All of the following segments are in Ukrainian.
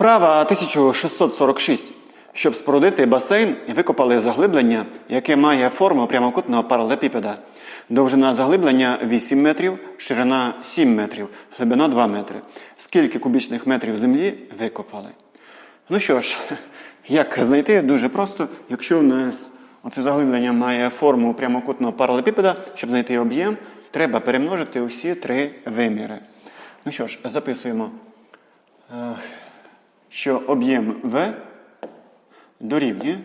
Вправа 1646. Щоб спорудити басейн, викопали заглиблення, яке має форму прямокутного паралепіпеда. Довжина заглиблення 8 метрів, ширина 7 метрів, глибина 2 метри. Скільки кубічних метрів землі викопали? Ну що ж, як знайти? Дуже просто. Якщо у нас оце заглиблення має форму прямокутного паралепіпеда, щоб знайти об'єм, треба перемножити усі три виміри. Ну що ж, записуємо, е, що об'єм В дорівнює.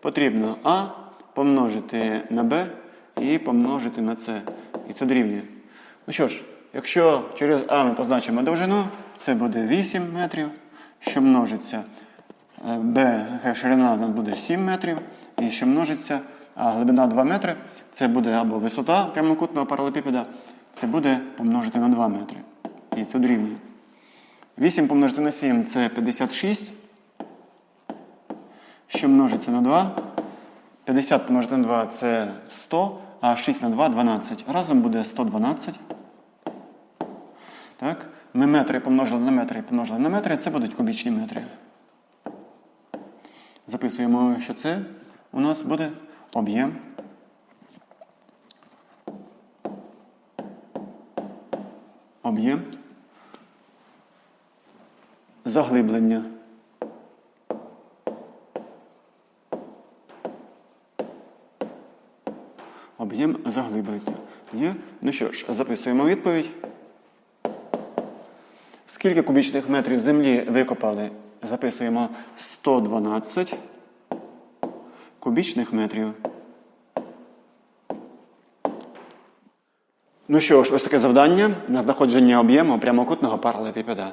Потрібно А помножити на Б і помножити на С. І це дорівнює. Ну що ж, якщо через А ми позначимо довжину, це буде 8 метрів, що множиться е, Б, ширина у нас буде 7 метрів, і що множиться, а глибина 2 метри, це буде або висота прямокутного паралепіпеда, це буде помножити на 2 метри. І це дорівнює. 8 помножити на 7 це 56 що множиться на 2. 50 помножити на 2 це 100, а 6 на 2 12. Разом буде 112. Так? Ми метри помножили на метри помножили на метри, це будуть кубічні метри. Записуємо, що це у нас буде об'єм. Об'єм заглиблення. Об'єм заглиблення. Є? Ну що ж, записуємо відповідь. Скільки кубічних метрів землі викопали? Записуємо 112 кубічних метрів. Ну що ж, ось таке завдання на знаходження об'єму прямокутного паралепіпеда.